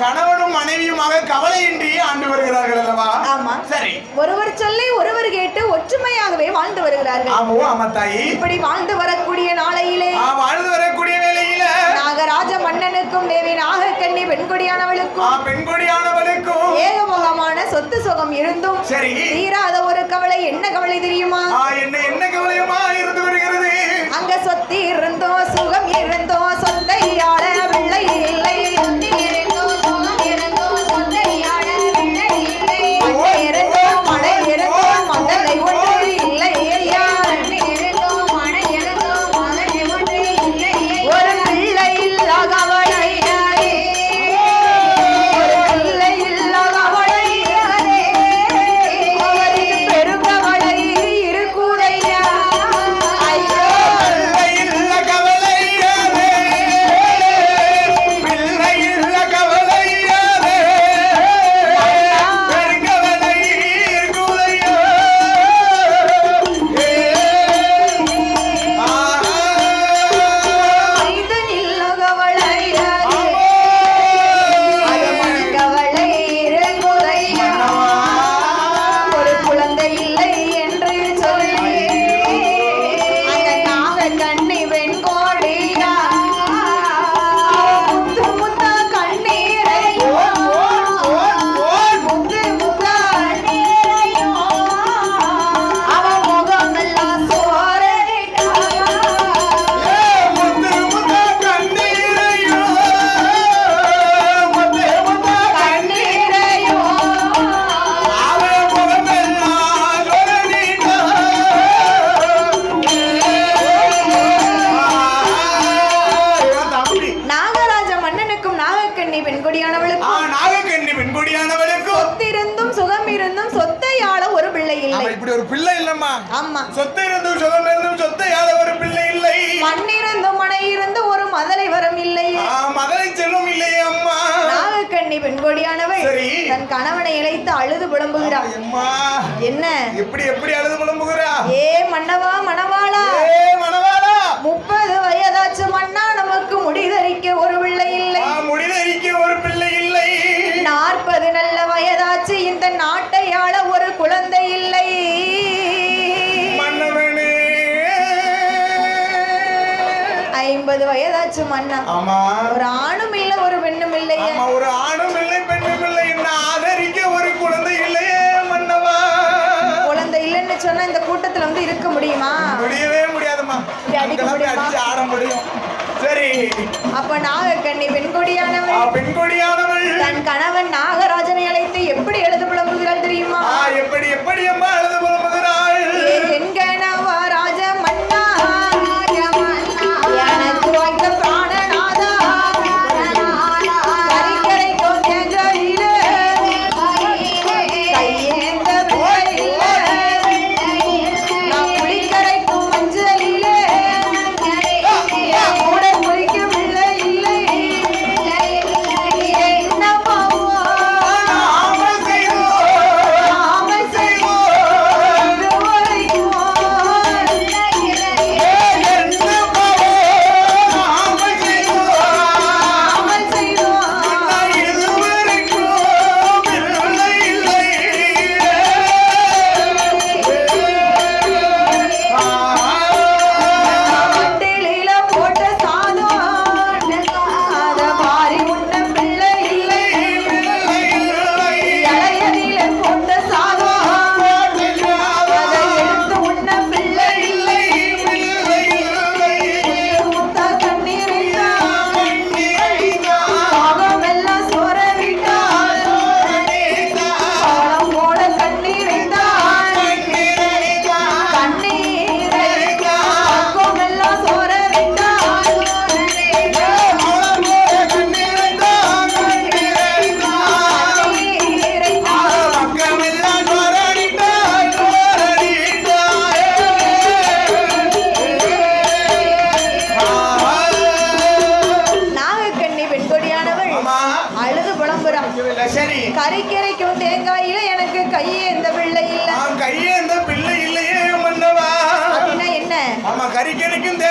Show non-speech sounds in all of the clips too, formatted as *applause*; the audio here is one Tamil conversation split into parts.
கணவனும் மனைவியுமாக கவலையின்றி ஆண்டு வருகிறார்கள் அல்லவா? ஆமா. சரி. ஒருவர் சொல்லி ஒருவர் கேட்டு ஒற்றுமையாகவே வாழ்ந்து வருகிறார்கள். ஆமோ ஆமா தாயி இப்படி வாழ்ந்து வரக்கூடிய நாளையிலே வாழ்ந்து வரக்கூடிய வேளையில. நாகராஜ மன்னனுக்கும் தேவி நாகக்கண்ணி பெண்கொடியானவளுக்கும் பெண்கொடியானவளுக்கும். ஏகபோகமான சொத்து சுகம் இருந்தும் சரி. தீராத ஒரு கவலை என்ன கவலை தெரியுமா? என்ன என்ன கவலையுமா இருந்து வருகிறது? அங்க சொத்து இருந்தோ சுகம் இருந்தோ சொந்தையாள பிள்ளை இல்லை. சொத்து இருந்தும் சொத்தையாத ஒரு பிள்ளை இல்லை. மண்ணிருந்தும் மனை இருந்து ஒரு மதலை வரம் இல்லை. ஆ, மகளை செல்லும் இல்லையே அம்மா. நாகக்கண்ணி பெண்கொடியானவள். தன் கணவனை இழைத்து அழுது புலம்புகிறாள். அம்மா என்ன? எப்படி எப்படி அழுது புலம்புகிறா? ஏ மன்னவா மணவாளா? ஏ மணவாளா? முப்பது வயதாச்சு மன்னா நமக்கு முடிதறிக்க வயதாச்சு மன்னா ஆமா. ஒரு ஆணும் இல்ல ஒரு பெண்ணும் இல்லையே. ஆமா ஒரு ஆணும் இல்லை பெண்ணும் இல்லை என்ன ஆதரிக்க ஒரு குழந்தை இல்லையே மன்னவா. குழந்தை இல்லைன்னு சொன்னா இந்த கூட்டத்துல வந்து இருக்க முடியுமா? முடியவே முடியாதும்மா. இப்படி அடிக்க முடியுமா? ஆட முடியும். சரி. அப்ப நாகக்கண்ணி பெண்கொடியானவள். பெண்கொடியானவள். தன் கணவன் நாகராஜனை அழைத்து எப்படி எழுது புலம்புகிறாள் தெரியுமா எப்படி எப்படி அம்மா அழுது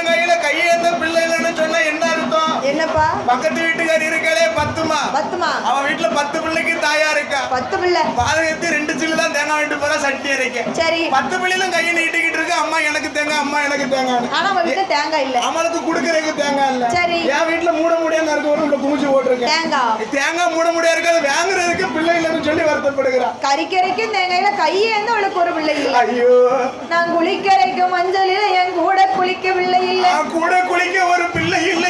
கையில கையேந்த பிள்ளை இல்லைன்னு சொன்னா என்ன என்னப்பா? பக்கத்து வீட்டுக்காரி இருக்காளே பத்துமா? பத்துமா? அவ வீட்டுல பத்து பிள்ளைக்கு தாயா இருக்கா? பத்து பிள்ளை. பாதகத்து ரெண்டு சில்லு தான் தேங்காய் விட்டு போறா சட்டி அரைக்க. சரி. பத்து பிள்ளைகளும் கையை நீட்டிக்கிட்டு இருக்கு அம்மா எனக்கு தேங்காய் அம்மா எனக்கு தேங்காய் ஆனா அவன் வீட்டுல தேங்காய் இல்ல. அவளுக்கு குடுக்கறதுக்கு தேங்காய் இல்ல. சரி. என் வீட்டுல மூட முடியா நறுக்கு வரும் உள்ள குமிச்சு போட்டிருக்கேன். தேங்காய். தேங்காய் மூட முடியா இருக்காது வாங்குறதுக்கு பிள்ளை இல்லைன்னு சொல்லி வருத்தப்படுகிறா. கறிக்கரைக்கும் தேங்காயில கையேந்து அவளுக்கு ஒரு பிள்ளை இல்ல. ஐயோ. நான் குளிக்கரைக்கும் மஞ்சளில என் கூட குளிக்கவில்லை இல்ல. நான் கூட குளிக்க ஒரு பிள்ளை வட்டிலில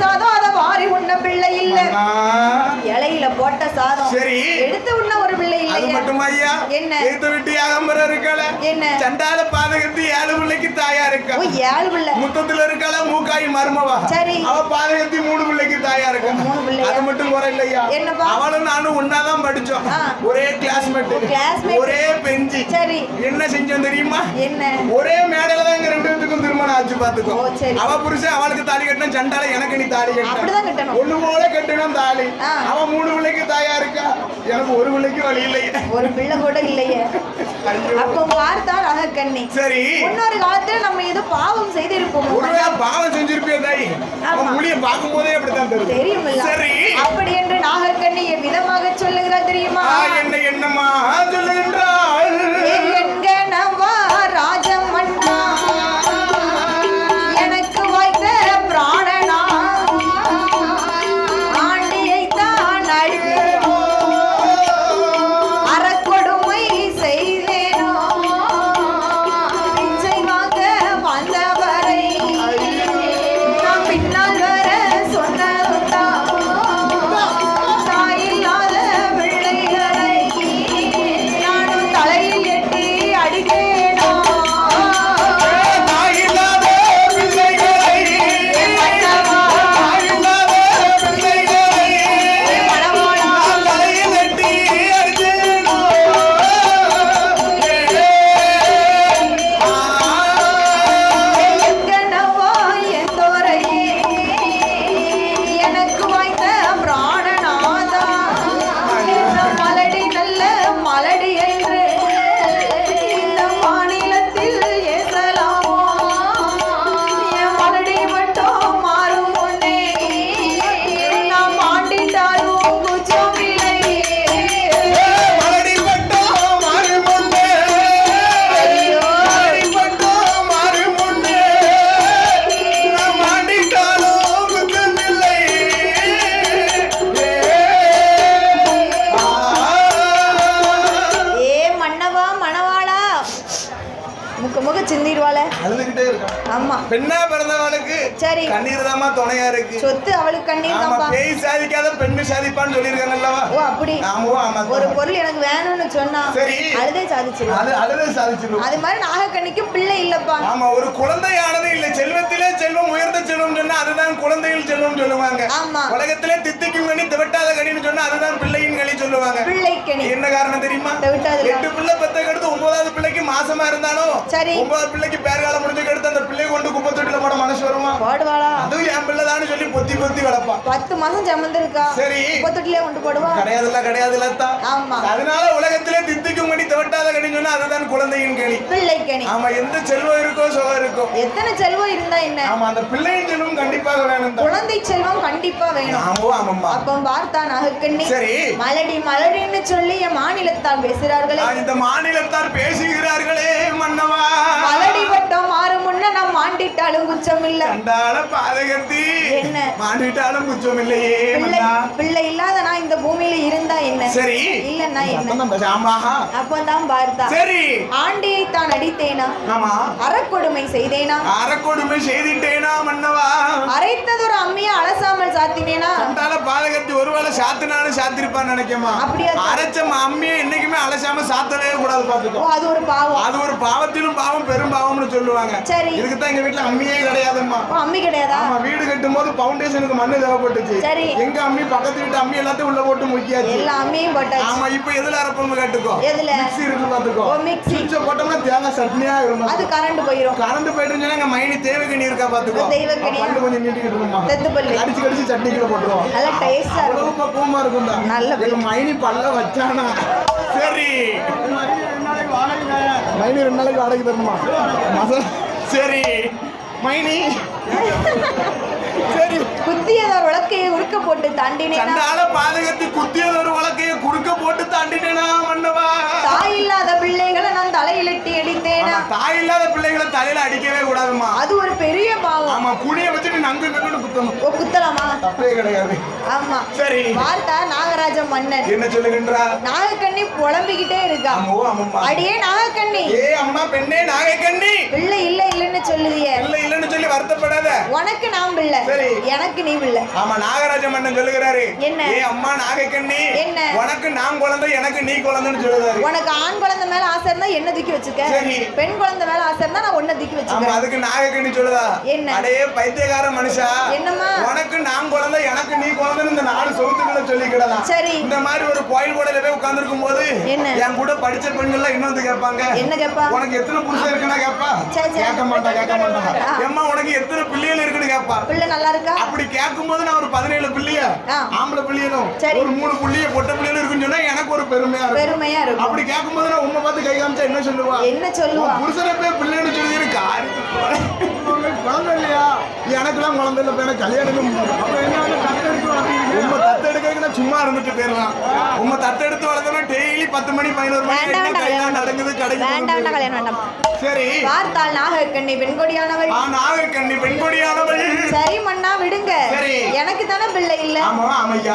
போட்ட சாதம் அத வாரி உண்ண பிள்ளை இல்ல. இலையில போட்ட சாதம். சரி. எடுத்து உண்ண ஒரு பிள்ளை அது இல்லையே மட்டும் ஐயா? என்ன? எடுத்து விட்டு யாகம்பரம் இருக்காள என்ன? சண்டால பாதகத்து ஏழு பிள்ளைக்கு தாயா இருக்கா? ஏழு பிள்ளை. முத்தத்துல இருக்காள மூக்காய் மருமவா? சரி. அவ பாதகத்தி மூணு பிள்ளைக்கு தாயா இருக்கா? மூணு பிள்ளையா? அது மட்டும் குறை இல்லையா? என்னப்பா? அவளும் நானும் ஒன்னாதான் படிச்சோம். ஒரே கிளாஸ்மேட் classmate. ஒரே பெஞ்சு. சரி. என்ன செஞ்சோம் தெரியுமா? என்ன? ஒரே மேடையில தான் எங்க ரெண்டு பேத்துக்கும் திருமணம் ஆச்சு பாத்துக்கோ. அவ புருஷன் அவளுக்கு தாலி கட்டின சண்டால எனக்கு நீ தாலி அப்படிதான் கட்டின கட்டணும். ஒண்ணு போல கட்டணும் தாலி. ஆ. அவ மூணு பிள்ளைக்கு தாயா இருக்கா? எனக்கு ஒரு பிள்ளைக்கு வழி இல்லையே. ஒரு பிள்ளை கூட இல்லையே. அப்போ பார்த்தால் அகக்கண்ணி. சரி. முன்னொரு காலத்துல நம்ம ஏதோ பாவம் செய்திருப்போம். ஒருவேளை பாவம் செஞ்சிருப்பிய தாய். அவன் மொழிய பார்க்கும் போதே அப்படித்தான் தெரியும். தெரியுமில்ல. சரி. அப்படி என்று நாகக்கண்ணி விதமாக சொல்லுகிறார் தெரியுமா? என்ன என்னம்மா சொல்லுகின்றாள் பெண்ணா பிறந்தவளுக்கு சரி. கண்ணீர் தாமா துணையா இருக்கு. சொத்து அவளுக்கு கண்ணீர் தான்ப்பா பேய் சாதிக்காத பெண்ணு சாதிப்பான்னு சொல்லியிருக்காங்க அல்லவா? ஓ அப்படி. ஆமா ஆமா ஒரு பொருள் எனக்கு வேணும்னு சொன்னா சரி. அழுதே சாதிச்சிருவா அது அழுதை சாதிச்சிடும் அது மாதிரி நாகக்கண்ணிக்கும் பிள்ளை இல்லப்பா. ஆமா ஒரு குழந்தையானது இல்ல. செல்வத்திலே செல்வம் உயர்ந்த செல்வம் சொன்னா அதுதான் குழந்தையில் செல்வம் சொல்லுவாங்க. ஆமா. உலகத்திலே தித்திக்கும் கனி திவட்டாத கனின்னு சொன்னா அதுதான் பிள்ளையின் களி சொல்லுவாங்க. பிள்ளைக்கணி என்ன காரணம் தெரியுமா? எட்டு பிள்ளை பெத்தக்கு அடுத்து ஒன்பதாவது பிள்ளைக்கு மாசமா இருந்தாலும் சரி. ஒன்பதாவது பிள்ளைக்கு பேர்காலம் முடிஞ்சதுக்கு அடுத்து அந்த பிள்ளை கொண்டு குப்பை தொட்டில போட மனசு வருமா? போடுவாளா? அதுவும் என் பிள்ளைதான்னு சொல்லி பொத்தி பொத்தி வளர்ப்பான் பத்து மாசம் சமந்திருக்கா சரி. முப்பத்தொட்டிலே கொண்டு போடுவா? கிடையாதுல்ல தான் ஆமா. அதனால உலகத்திலே தித்திக்கும் கனி திவட்டாத சொன்னா அதுதான் குழந்தையின் களி பிள்ளைக்கணி ஆமா எந்த செல்வம் இருக்கோ சுகம் இருக்கும் எத்தனை செல்வம் இருந்தா என்ன? ஆமா அந்த பிள்ளையின் செல்வம் கண்டிப்பாக வேணும் குழந்தை செல்வம் கண்டிப்பா வேணும். ஆமா ஆமாம்மா அப்போ பார்த்தா நாகக்கண்ணி சரி. மலடி மலடின்னு சொல்லி என் மாநிலத்தால் பேசுறார்களே. ஆ, இந்த மாநிலத்தார் பேசுகிறார்களே மன்னவா. மலடி வட்டம் மாறும் முன்ன நாம் மாண்டிட்டாலும் குச்சம் இல்ல. கண்டால பாதகத்தி. என்ன? மாண்டிட்டாலும் குச்சம் இல்லையே பிள்ளை மன்னா. பிள்ளை இல்லாத நான் இந்த பூமியில இருந்தா என்ன? சரி. இல்லன்னா என்ன? அப்பதான் பேச- ஆமாஹா. அப்பதான் பார்த்தா. சரி. ஆண்டியை தான் அடித்தேனா? ஆமா. அறக்கொடுமை செய்தேனா? அறக்கொடுமை செய்திட்டேனா மன்னவா? அரைத்ததொரு அம்மியை அலசாமல் சாத்தினேனா? கண்டால பாதகத்தி ஒருவேளை சாத்தினாலும் சாத்திருப்பான்னு நினைக்கமா? அப்படியா? அரைச்ச அம்மியை என்னைக்குமே அலசாம சாத்தவே கூடாது பாத்துக்கோ அது ஒரு பாவம். அது ஒரு பாவத்திலும் பாவம் பெரும் பாவம்னு சொல்லுவாங்க. சரி. இதுக்கு தான் எங்க வீட்டுல அம்மியே கிடையாதும்மா. ஓ அம்மி கிடையாதா? ஆமா வீடு கட்டும் போது பவுண்டேஷனுக்கு மண்ணு தேவைப்பட்டுச்சு. சரி. எங்க அம்மி பக்கத்து வீட்டு அம்மி எல்லாத்தையும் உள்ள போட்டு முக்கியாச்சு. எல்லா அம்மியும் போட்டாச்சு. ஆமா இப்ப எதுல அரைப்போம்னு கேட்டுக்கோ. எதுல? மிக்ஸி இருக்கு பாத்துக்கோ. ஓ, மிக்ஸி. சுவிட்ச போட்டோம்னா தேங்காய் சட்னியா இருக்கும் அது கரண்ட் போயிரும். கரண்ட் போயிட்டு இருந்துச்சுன்னா எங்க மைனி தேவைக்கணி இருக்கா பாத்துக்கோ. தெய்வக்கனி. பல்லு கொஞ்சம் நீட்டிக்கிட்டு இருக்குமா தெத்து பல்லு கடிச்சு கடிச்சு சட்னிக்குள்ள போட்டுருவோம். நல்லா டேஸ்டா இருக்கும். பக்குவமா இருக்கும் நல்ல எங்க மைனி பல்ல வச்சானா. சரி. மைனி ரெண்டு நாளைக்கு வாடகை தரணுமா? மசா சரி. மைனி சரி *laughs* குத்தியதோர் உலக்கையை உருக்க போட்டு தாண்டினேனா? பாதகத்தை குத்தியது ஒரு வழக்கைய குறுக்க போட்டு தாண்டிட்டேனா மன்னவா? தாய் இல்லாத பிள்ளைகளை நான் தலையிலிட்டு அடித்தேனா? தாய் இல்லாத பிள்ளைகளை தலையில அடிக்கவே கூடாதுமா அது ஒரு பெரிய பாவம். ஆமா குனிய வச்சுட்டு நங்கு நங்குன்னு குத்தணும். ஓ குத்தலாமா? தப்பே கிடையாது. ஆமா. சரி. பார்த்தா நாகராஜ மன்னன். என்ன சொல்லுகின்றா? நாகக்கண்ணி புலம்பிக்கிட்டே இருக்கா. அடியே நாகக்கண்ணி. ஏ அம்மா பெண்ணே நாகைக்கண்ணி. பிள்ளை இல்ல இல்லைன்னு சொல்லுதியே. இல்ல இல்லன்னு சொல்லி வருத்தப்படாத. உனக்கு நான் பிள்ளை. சரி. எனக்கு நீ பிள்ளை ஆமா நாகராஜ மன்னன் சொல்லுகிறாரு என்ன? ஏ அம்மா நாகைக்கண்ணி என்ன? உனக்கு நான் குழந்தை எனக்கு நீ குழந்தைன்னு சொல்லுறாரு உனக்கு ஆண் குழந்தை மேல ஆசை இருந்தா என்ன தூக்கி வச்சுக்க. பெண் குழந்தை மேல ஆசை இருந்தா நான் ஒன்ன தூக்கி வச்சுக்க அதுக்கு நாகக்கண்ணி சொல்லுதா என்ன? அடே பைத்தியக்கார மனுஷா என்னம்மா? உனக்கு நான் குழந்தை எனக்கு நீ குழந்தைன்னு இந்த நாலு சொத்துக்களை சொல்லிக்கிடலாம் சரி. இந்த மாதிரி ஒரு கோயில் கூடையில போய் உட்கார்ந்துருக்கும் போது என்ன? என் கூட படிச்ச பெண்கள்லாம் இன்னும் வந்து கேட்பாங்க என்ன கேப்பா உனக்கு எத்தனை புருஷன் இருக்குன்னா சரி. கேட்க மாட்டா கேட்க மாட்டா ஆ. ஏம்மா உனக்கு எத்தனை பிள்ளைகள் இருக்குன்னு கேட்பா பிள்ளை நல்லா இருக்கா அப்படி கேட்கும்போது நான் ஒரு பதினேழு பிள்ளைய. ஆம்பளை பிள்ளைகளும் சரி. ஒரு மூணு புள்ளிய பொட்ட பிள்ளைகளும் இருக்குன்னு சொன்னா எனக்கு ஒரு பெருமையா இருக்கும். பெருமையா இருக்கும். அப்படி கேட்கும்போது நான் உண்மை பார்த்து கை காமிச்சா என்ன சொல்லுவா? என்ன சொல்லுவா? புருஷனை போய் பிள்ளைன்னு சொல்லி குழந்தை இல்லையா? எனக்கெல்லாம் குழந்தை இல்லை எனக்கு கல்யாணம் உண்மை தத்தெடுக்கிறதுக்கு சும்மா இருந்துட்டு போயிடலாம். உண்மை தத்தெடுத்து வளர்த்தோம்னா டெய்லி பத்து மணி பதினோரு மணி கல்யாணம் நடக்குது கடைக்கு வேண்டாம் வேண்டாம் போகுது. கல்யாணம் வேண்டாம். சரி. பார்த்தால் நாகக்கண்ணி பெண்கொடியானவள். நாகக்கண்ணி பெண்கொடியானவள். சரி மண்ணா விடுங்க. எனக்கு தானே பிள்ளை இல்ல.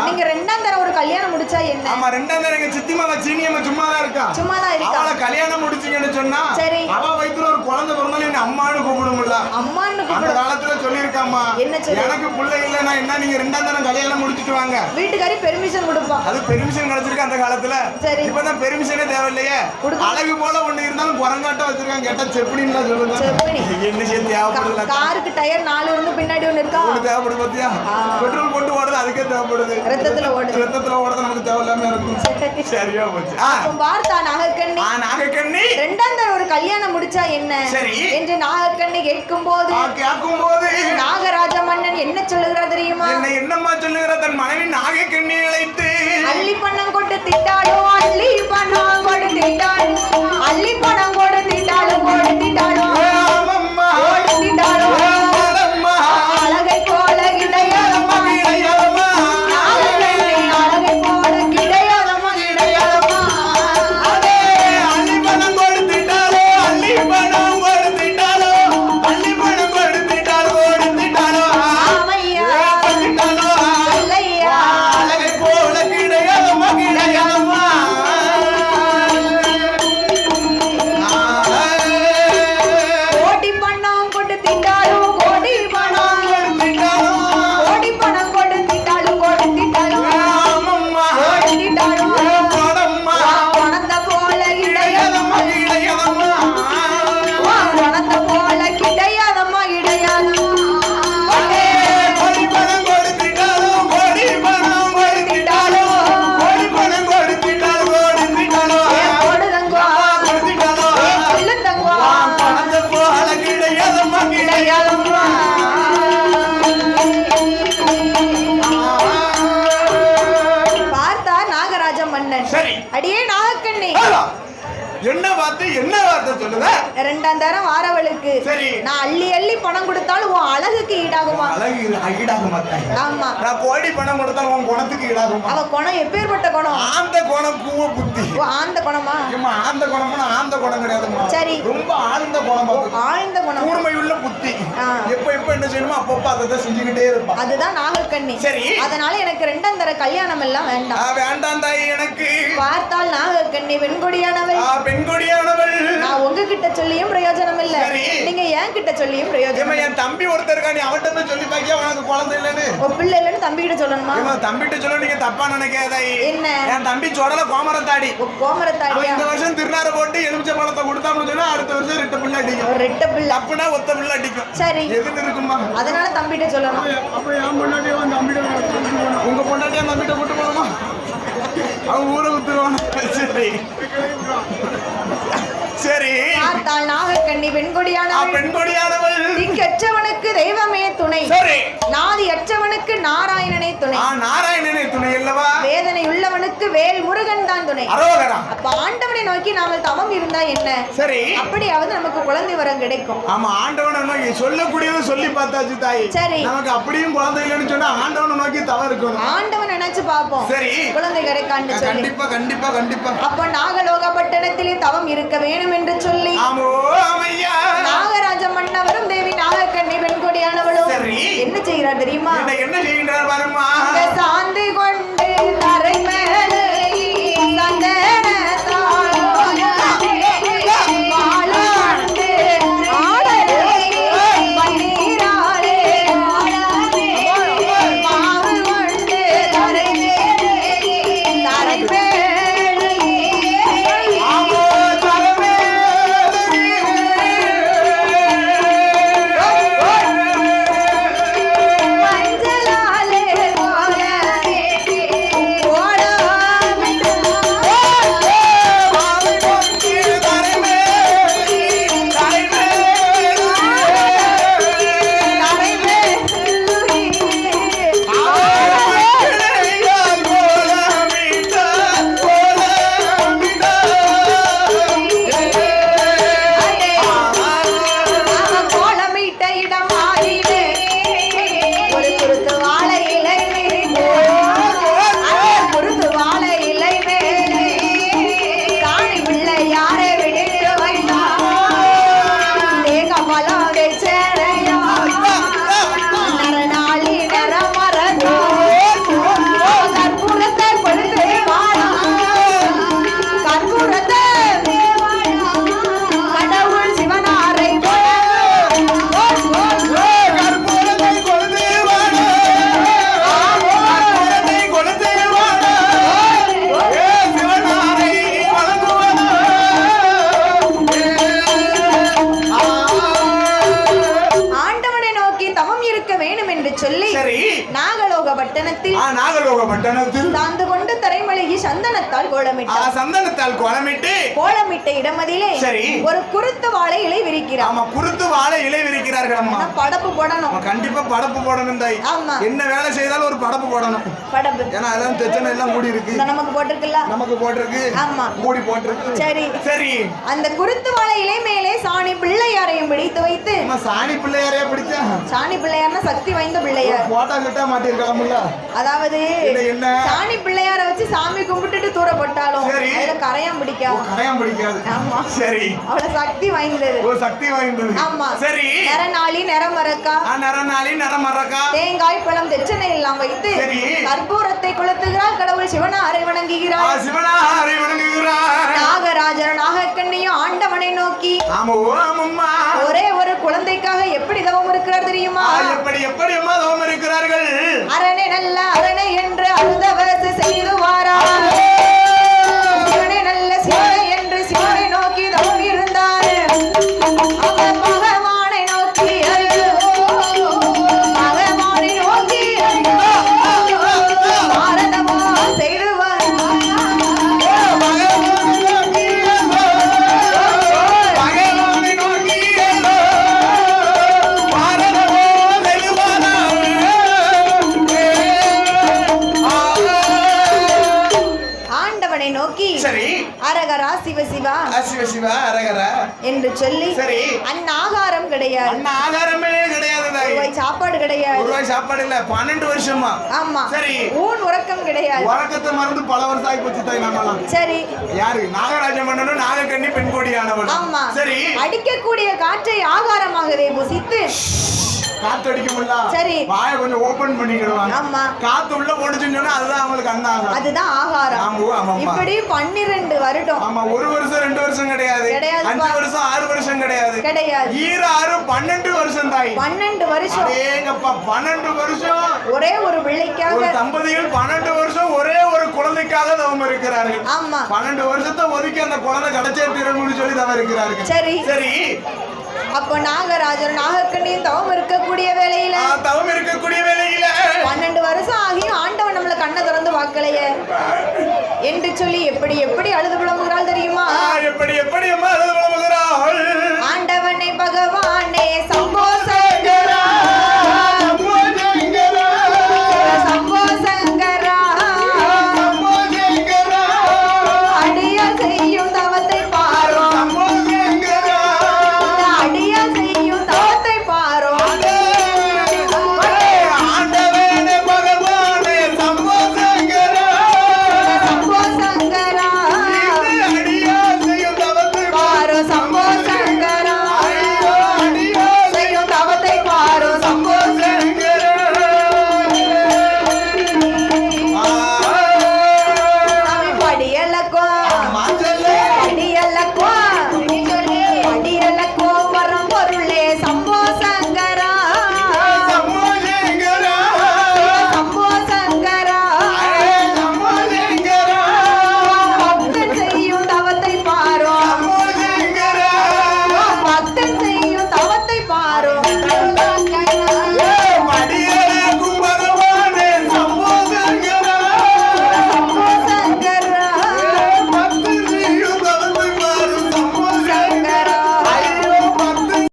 நீங்க ரெண்டாம் தரம் ஒரு கல்யாணம் முடிச்சா என்ன? ஆமா ரெண்டாம் தரம் எங்க சித்தி மாமா சீனியம்மா சும்மா தான் இருக்கா? சும்மா தான் இருக்கா? அவளை கல்யாணம் முடிச்சீங்கன்னு சொன்னா சரி. அவ வயித்துல ஒரு குழந்தை பிறந்தாலும் என்ன அம்மான்னு கூப்பிடும்ல அம்மான்னு அந்த கூப்பிடு காலத்துல சொல்லியிருக்காம்மா. என்ன? எனக்கு பிள்ளை இல்லைன்னா என்ன? நீங்க ரெண்டாம் தரம் கல்யாணம் முடிச்சிட்டு வாங்க. வீட்டுக்காரி பெர்மிஷன் கொடுப்பா அது பெர்மிஷன் கிடைச்சிருக்கு அந்த காலத்துல. சரி. இப்பதான் பெர்மிஷனே தேவையில்லையே. அழகு போல ஒண்ணு இருந்தாலும் குரங்காட்டம் வச்சிருக்காங்க. கேட்டா செப்படின்னு சொல்லுங்க. என்ன செய்ய தேவைப்படுதுல கா- காருக்கு டயர் நாலு இருந்து பின்னாடி ஒண்ணு இருக்கா? ஒண்ணு தேவைப்படுது பாத்தியா? ஆ. பெட்ரோல் போட்டு ஓடுது அதுக்கே தேவைப்படுது. ரத்தத்துல ஓடுது ரத்தத்துல ஓடுறது நமக்கு தேவையில்லாம இருக்கும். சரியா போச்சு. பார்த்தா நாகக்கண்ணி. நாகக்கண்ணி. ரெண்டாம் தரம் ஒரு கல்யாணம் முடிச்சா என்ன? சரி. என்று நாகக்கண்ணி கேட்கும் போது கேட்கும் போது நாகராஜ மன்னன் என்ன சொல்லுகிறார் தெரியுமா? என்ன என்னம்மா சொல்லுகிற தன் மனைவி நாகக்கண்ணி அழைத்து அள்ளி பணம் கொண்டு திட்டாலும் அள்ளி பணம் கொடு திட்டாலும் அள்ளி பணம் கொடு திட்டாலும் கொடு திட்டாலும் ரெண்டாம் தரம் சரி. நான் அள்ளி அள்ளி பணம் கொடுத்தாலும் உன் அழகுக்கு ஈடாகுமா? அழகு ஈடாக மாட்டேன் ஆமா. நான் கோடி பணம் கொடுத்தா உன் குணத்துக்கு ஈடாகுமா? அவ குணம் எப்பேற்பட்ட குணம்? ஆந்த குணம் கூவ புத்தி. ஓ, ஆந்த குணமா? ஏம்மா, ஆந்த குணம்னா ஆந்த குணம் கிடையாதும்மா. சரி. ரொம்ப ஆழ்ந்த குணம் ஆழ்ந்த குணம். கூர்மை உள்ள புத்தி. எப்ப எப்ப என்ன செய்யணுமோ அப்பப்ப அதை செஞ்சுக்கிட்டே இருப்பான் அதுதான் நாகக்கண்ணி சரி. அதனால எனக்கு ரெண்டாம் தர கல்யாணம் எல்லாம் வேண்டாம். வேண்டாம் தாய் எனக்கு. பார்த்தால் நாகக்கண்ணி பெண்கொடியானவள் பெண்கொடியானவள் நான் உங்ககிட்ட சொல்லியும் பிரயோஜனம் இல்ல. நீங்க என் கிட்ட சொல்லியும் பிரயோஜனம். என் தம்பி ஒருத்தர் இருக்கா நீ அவன்கிட்ட போய் சொல்லி பாக்கியா? உனக்கு குழந்தை இல்லைன்னு. உன் பிள்ளை இல்லைன்னு தம்பி கிட்ட சொல்லணுமா? ஏம்மா, தம்பிட்ட சொல்ல நீங்க தப்பா நினைக்காதாய் என்ன? என் தம்பி சொடல கோமரத்தாடி அவன் இந்த வருஷம் திருநாரை போட்டு எலுமிச்சை பழத்தை கொடுத்தான்னு சொன்னா அடுத்த வருஷம் ரெட்ட பிள்ளை அடிக்கும். ரெட்ட பிள்ளை தப்புனா ஒத்த பிள்ளை அடிக்கும். சரி. எதுன்னு இருக்குமா அதனால தம்பிட்ட சொல்லணும். அப்ப என் பொண்டாட்டியை வந்து தம்பிட்ட உங்க பொண்டாட்டியா தம்பிட்ட கூட்டு போகணுமா அவன் ஊரை குத்துருவான் சரி. சரி. பார்த்தால் நாகக்கண்ணி பெண்கொடியானவள். பெண்கொடியானவள். திக்கற்றவனுக்கு தெய்வமே துணை. சரி. நாதி அற்றவனுக்கு நாராயணனே துணை. நாராயணனை துணை அல்லவா? வேதனை உள்ளவனுக்கு வேல் முருகன் தான் துணை. அப்ப ஆண்டவனை நோக்கி நாம தவம் இருந்தா என்ன? சரி. அப்படியாவது நமக்கு குழந்தை வரம் கிடைக்கும். ஆமா ஆண்டவனை நோக்கி சொல்லக்கூடியது சொல்லி பார்த்தாச்சு தாய். சரி. நமக்கு அப்படியும் குழந்தை இல்லைன்னு சொன்னா ஆண்டவனை நோக்கி தவறு இருக்கணும். ஆண்டவன் நினைச்சு பாப்போம் சரி. குழந்தை கிடைக்கான்னு கண்டிப்பா கண்டிப்பா கண்டிப்பா. அப்ப நாகலோக பட்டணத்திலே தவம் இருக்க வேணும் என்று சொல்லி நாகராஜ மன்னவரும் தேவி நாகக்கண்ணி பெண்கொடியானவளும். என்ன செய்கிறார் தெரியுமா? என்ன அங்க சாந்து கொண்டு கோலமிட்டார் சந்தனத்தால் கோலமிட்டு. கோலமிட்ட இடமதிலே சரி. ஒரு குருத்து வாழை இலை விரிக்கிறார் ஆமா குருத்து வாழை இலை விரிக்கிறார்கள் அம்மா படப்பு போடணும். கண்டிப்பா படப்பு போடணும் தாய். ஆமா. என்ன வேலை செய்தாலும் ஒரு படப்பு போடணும். படப்பு. ஏன்னா அதெல்லாம் பிரச்சனை எல்லாம் மூடி இருக்கு. நமக்கு போட்டிருக்குல்ல? நமக்கு போட்டிருக்கு. ஆமா. மூடி போட்டிருக்கு. சரி. சரி. அந்த குருத்து வாழை இலை மேலே சாணி பிள்ளையாரையும் பிடித்து வைத்து. சாணி பிள்ளையாரையா பிடிச்சா? சாணி பிள்ளையார்னா சக்தி வாய்ந்த பிள்ளையார். போட்டா கிட்டா மாட்டிருக்கலாம்ல அதாவது? சாணி பிள்ளையார வச்சு சாமி கும்பிட்டுட்டு தூர போட்டாலும் சரி. அதுல கரையான் பிடிக்காது. கரையான் பிடிக்காது. ஆமா. சரி. அவ்வளவு சக்தி வாய்ந்தது. ஒரு சக்தி வாய்ந்தது. ஆமா. சரி. நரநாளி நரமரக்கா நரநாளி நரமரக்கா தேங்காய் பழம் தெச்சனை எல்லாம் வைத்து. கற்பூரத்தை கொளுத்துகிறாள் கடவுள் சிவனாரை ஆ, வணங்குகிறாள் சிவனாரை வணங்குகிறார். நாகராஜர் நாகக்கண்ணியும் ஆண்டவனை நோக்கி ஒரே ஒரு குழந்தைக்காக எப்படி தவம் இருக்கிறார் தெரியுமா? எப்படி எப்படி அம்மா தவம் இருக்கிறார்கள்? அரணை நல்ல அரணை என்று அழுதவரசு செய்துவாரா சாப்பாடு இல்ல பன்னெண்டு வருஷமா. ஆமா. சரி. ஊன் உறக்கம் கிடையாது. உறக்கத்தை மறந்து பல வருஷம் ஆகி போச்சு தாய் நாமெல்லாம் சரி. யாரு? நாகராஜ மன்னனும் நாகக்கண்ணி பெண்கோடியானவன் ஆமா. சரி. அடிக்கக்கூடிய காற்றை ஆகாரமாகவே புசித்து. காத்து அடிக்க முடியல சரி. வாயை கொஞ்சம் ஓபன் பண்ணிக்கிடுவாங்க ஆமா. காத்து உள்ள போட்டுச்சுன்னு சொன்னா அதுதான் அவங்களுக்கு அண்ணாகும் அதுதான் ஆகாரம். இப்படி பன்னிரண்டு வருடம். ஆமா ஒரு வருஷம் ரெண்டு வருஷம் கிடையாது. கிடையாதுப்பா. அஞ்சு வருஷம் ஆறு வருஷம் கிடையாது. கிடையாது. ஈர ஆறு பன்னெண்டு வருஷம் தாய். பன்னெண்டு வருஷம். அடேங்கப்பா பன்னெண்டு வருஷம். ஒரே ஒரு பிள்ளைக்காக தம்பதிகள் பன்னெண்டு வருஷம் ஒரே ஒரு குழந்தைக்காக தவம் இருக்கிறார்கள். ஆமா. பன்னெண்டு வருஷத்தை ஒதுக்கி அந்த குழந்தை கிடைச்சே தீரணும்னு சொல்லி தவம் இருக்கிறார்கள். சரி. சரி. அப்போ நாகராஜர் நாகக்கண்ணியும் தவம் இருக்கக்கூடிய வேலையில தவம் இருக்கக்கூடிய வேலையில பன்னெண்டு வருஷம் ஆகியும் ஆண்டவன் நம்மள கண்ணை திறந்து பார்க்கலையே. என்று சொல்லி எப்படி எப்படி அழுது புலம்புகிறாள் தெரியுமா? எப்படி எப்படி அம்மா அழுது புலம்புகிறாள்? ஆண்டவனை பகவான்